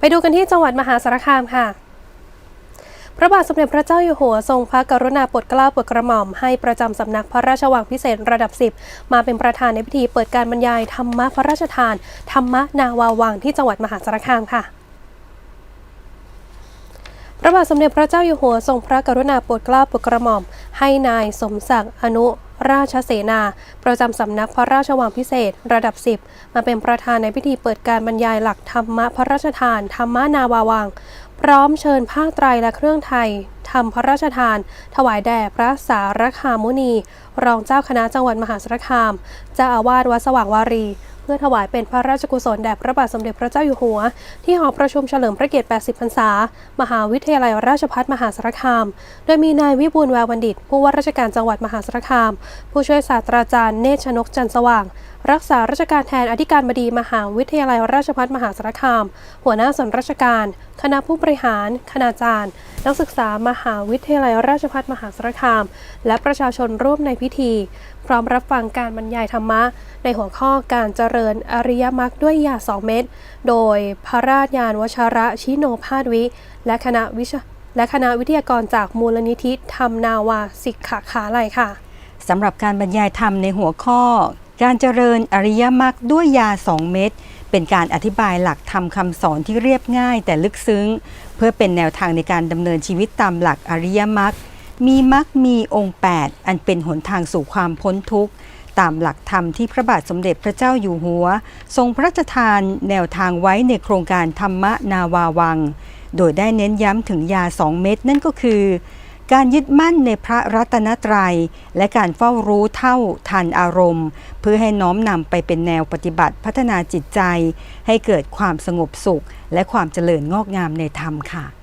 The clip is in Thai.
ไปดูกันที่จังหวัดมหาสารคามค่ะ พระบาทสมเด็จพระเจ้าอยู่หัวทรงพระกรุณาโปรดเกล้าโปรดกระหม่อมให้ประจำสำนักพระราชวังพิเศษระดับ 10 มาเป็นประธานในพิธีเปิดการบรรยายธรรมะพระราชทานธรรมะนาวาวังที่จังหวัดมหาสารคามค่ะ พระบาทสมเด็จพระเจ้าอยู่หัวทรงพระกรุณาโปรดเกล้าโปรดกระหม่อม ให้นายสมศักดิ์อนุราชเสนา ประจำสำนักพระราชวังพิเศษ ระดับ 10 มาเป็นประธานในพิธีเปิดการบรรยายหลักธรรมะพระราชทาน ธรรมนาวาวัง พร้อมเชิญผ้าไตรและเครื่องไทยทำพระราชทาน ถวายแด่พระสารคามุนี รองเจ้าคณะจังหวัดมหาสารคาม เจ้าอาวาสวัดสว่างวารี พื่อถวายเป็นพระราชกุศลแด่พระบาทสมเด็จพระเจ้าอยู่หัว ที่หอประชุมเฉลิมพระเกียรติ 80 พรรษา มหาวิทยาลัยราชภัฏมหาสารคาม โดยมีนายวิบูลแววบัณฑิต ผู้ว่าราชการจังหวัดมหาสารคาม ผู้ช่วยศาสตราจารย์เนชนกจันทร์สว่าง รักษาราชการแทนอธิการบดีมหาวิทยาลัยราชภัฏมหาสารคาม หัวหน้าส่วนราชการ คณะผู้บริหาร คณาจารย์ นักศึกษามหาวิทยาลัยราชภัฏมหาสารคาม และประชาชนร่วมในพิธี พร้อมรับฟังการบรรยายธรรมะ ในหัวข้อการเจริญอริยมรรคด้วยยาสองเม็ดโดยพระราชยานวชระชิโนภาสวิ และคณะวิชาและคณะวิทยากรจากมูลนิธิธรรมนาวาสิกขาขาลัยค่ะสำหรับการบรรยายธรรมในหัวข้อ การเจริญอริยมรรคด้วยยาสองเม็ดเป็นการอธิบายหลักธรรมคำสอนที่เรียบง่ายแต่ลึกซึ้ง เพื่อเป็นแนวทางในการดำเนินชีวิตตามหลักอริยมรรคมีมรรคมีองค์ 8 อันเป็นหนทางสู่ความพ้นทุกข์ ตามหลักธรรมที่พระบาทสมเด็จพระเจ้าอยู่หัว ทรงพระราชทานแนวทางไว้ในโครงการธรรมนาวาวัง โดยได้เน้นย้ำถึงยาสองเม็ดนั่นก็คือ การยึดมั่นในพระรัตนตรัย และการเฝ้ารู้เท่าทันอารมณ์ เพื่อให้น้อมนำไปเป็นแนวปฏิบัติพัฒนาจิตใจ ให้เกิดความสงบสุข และความเจริญงอกงามในธรรมค่ะ